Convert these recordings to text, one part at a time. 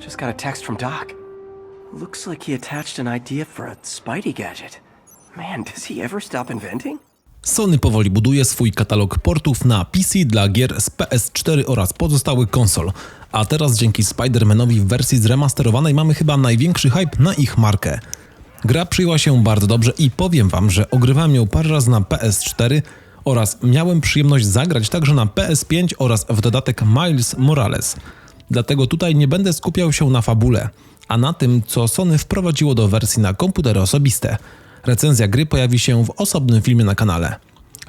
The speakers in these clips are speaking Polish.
Just got a text from Doc. Looks like he attached an idea for a Spidey gadget. Man, does he ever stop inventing? Sony powoli buduje swój katalog portów na PC dla gier z PS4 oraz pozostałych konsol. A teraz dzięki Spider-Manowi w wersji zremasterowanej mamy chyba największy hype na ich markę. Gra przyjęła się bardzo dobrze i powiem wam, że ogrywałem ją parę razy na PS4 oraz miałem przyjemność zagrać także na PS5 oraz w dodatek Miles Morales. Dlatego tutaj nie będę skupiał się na fabule, a na tym, co Sony wprowadziło do wersji na komputery osobiste. Recenzja gry pojawi się w osobnym filmie na kanale.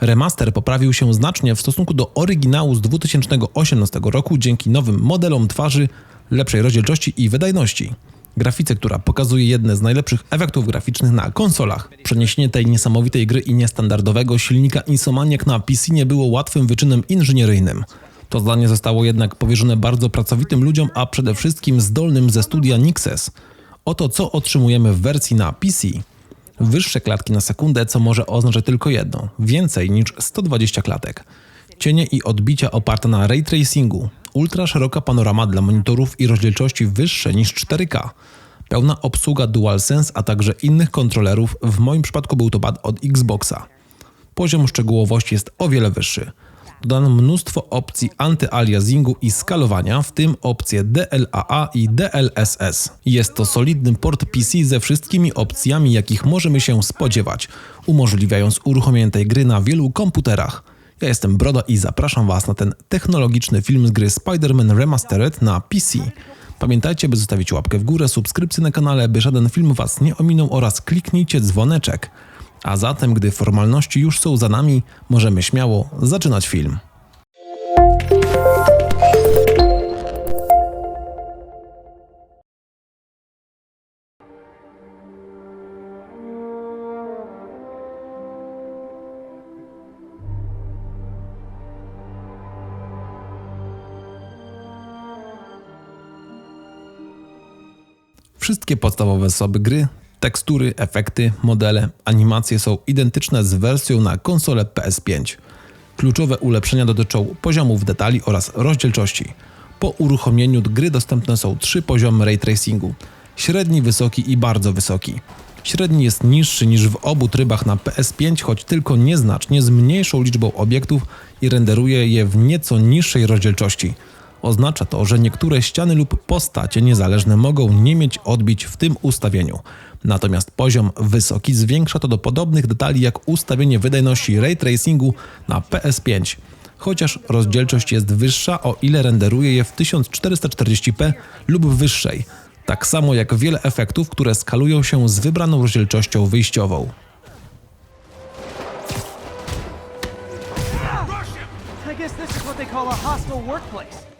Remaster poprawił się znacznie w stosunku do oryginału z 2018 roku dzięki nowym modelom twarzy, lepszej rozdzielczości i wydajności. Grafice, która pokazuje jedne z najlepszych efektów graficznych na konsolach. Przeniesienie tej niesamowitej gry i niestandardowego silnika Insomaniac na PC nie było łatwym wyczynem inżynieryjnym. To zdanie zostało jednak powierzone bardzo pracowitym ludziom, a przede wszystkim zdolnym ze studia Nixes. Oto co otrzymujemy w wersji na PC. Wyższe klatki na sekundę, co może oznaczać tylko jedno więcej niż 120 klatek. Cienie i odbicia oparte na ray tracingu, ultra szeroka panorama dla monitorów i rozdzielczości wyższe niż 4K, pełna obsługa DualSense, a także innych kontrolerów, w moim przypadku był to pad od Xboxa. Poziom szczegółowości jest o wiele wyższy. Dodano mnóstwo opcji antyaliasingu i skalowania, w tym opcje DLAA i DLSS. Jest to solidny port PC ze wszystkimi opcjami, jakich możemy się spodziewać, umożliwiając uruchomienie tej gry na wielu komputerach. Ja jestem Broda i zapraszam Was na ten technologiczny film z gry Spider-Man Remastered na PC. Pamiętajcie, by zostawić łapkę w górę, subskrypcję na kanale, by żaden film Was nie ominął oraz kliknijcie dzwoneczek. A zatem, gdy formalności już są za nami, możemy śmiało zaczynać film. Wszystkie podstawowe zasoby gry, tekstury, efekty, modele, animacje są identyczne z wersją na konsolę PS5. Kluczowe ulepszenia dotyczą poziomów detali oraz rozdzielczości. Po uruchomieniu gry dostępne są trzy poziomy ray tracingu: średni, wysoki i bardzo wysoki. Średni jest niższy niż w obu trybach na PS5, choć tylko nieznacznie z mniejszą liczbą obiektów i renderuje je w nieco niższej rozdzielczości. Oznacza to, że niektóre ściany lub postacie niezależne mogą nie mieć odbić w tym ustawieniu. Natomiast poziom wysoki zwiększa to do podobnych detali jak ustawienie wydajności ray tracingu na PS5. Chociaż rozdzielczość jest wyższa, o ile renderuje je w 1440p lub wyższej. Tak samo jak wiele efektów, które skalują się z wybraną rozdzielczością wyjściową. I guess this is what they call a hostile workplace.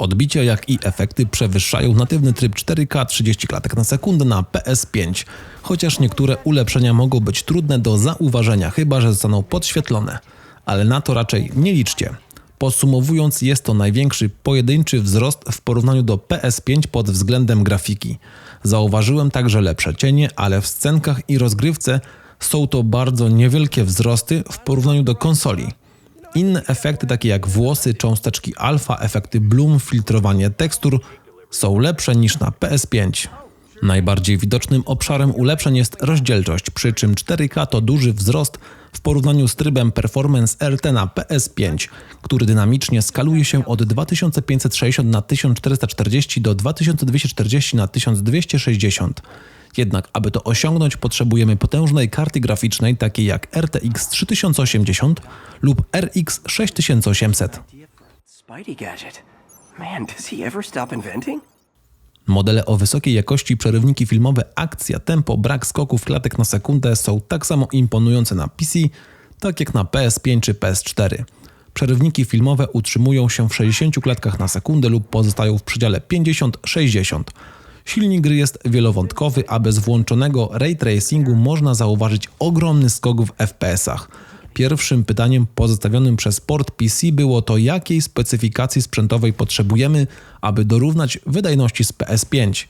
Odbicia, jak i efekty przewyższają natywny tryb 4K 30 klatek na sekundę na PS5, chociaż niektóre ulepszenia mogą być trudne do zauważenia, chyba że zostaną podświetlone, ale na to raczej nie liczcie. Podsumowując, jest to największy pojedynczy wzrost w porównaniu do PS5 pod względem grafiki. Zauważyłem także lepsze cienie, ale w scenkach i rozgrywce są to bardzo niewielkie wzrosty w porównaniu do konsoli. Inne efekty, takie jak włosy, cząsteczki alfa, efekty bloom, filtrowanie tekstur, są lepsze niż na PS5. Najbardziej widocznym obszarem ulepszeń jest rozdzielczość, przy czym 4K to duży wzrost w porównaniu z trybem Performance RT na PS5, który dynamicznie skaluje się od 2560 na 1440 do 2240 na 1260. Jednak, aby to osiągnąć, potrzebujemy potężnej karty graficznej takiej jak RTX 3080 lub RX 6800. Spidey gadget. Man, does he ever stop inventing? Modele o wysokiej jakości, przerywniki filmowe, akcja, tempo, brak skoków klatek na sekundę są tak samo imponujące na PC, tak jak na PS5 czy PS4. Przerywniki filmowe utrzymują się w 60 klatkach na sekundę lub pozostają w przedziale 50-60. Silnik gry jest wielowątkowy, a bez włączonego ray tracingu można zauważyć ogromny skok w FPS-ach. Pierwszym pytaniem pozostawionym przez port PC było to, jakiej specyfikacji sprzętowej potrzebujemy, aby dorównać wydajności z PS5.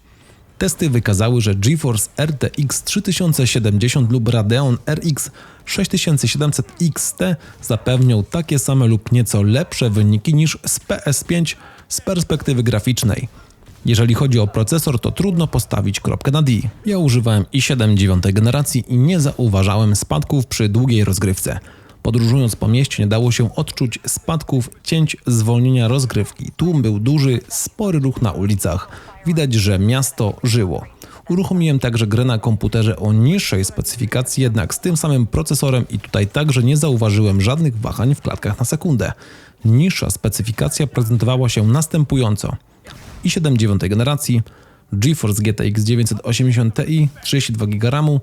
Testy wykazały, że GeForce RTX 3070 lub Radeon RX 6700 XT zapewnią takie same lub nieco lepsze wyniki niż z PS5 z perspektywy graficznej. Jeżeli chodzi o procesor, to trudno postawić kropkę na D. Ja używałem i7 dziewiątej generacji i nie zauważałem spadków przy długiej rozgrywce. Podróżując po mieście nie dało się odczuć spadków, cięć, zwolnienia rozgrywki. Tłum był duży, spory ruch na ulicach. Widać, że miasto żyło. Uruchomiłem także grę na komputerze o niższej specyfikacji, jednak z tym samym procesorem i tutaj także nie zauważyłem żadnych wahań w klatkach na sekundę. Niższa specyfikacja prezentowała się następująco. I7 9 generacji, GeForce GTX 980 Ti, 32 GB.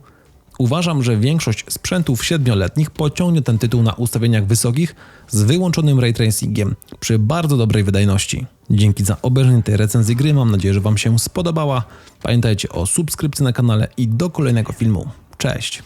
Uważam, że większość sprzętów 7-letnich pociągnie ten tytuł na ustawieniach wysokich z wyłączonym ray tracingiem przy bardzo dobrej wydajności. Dzięki za obejrzenie tej recenzji gry, mam nadzieję, że Wam się spodobała. Pamiętajcie o subskrypcji na kanale i do kolejnego filmu. Cześć!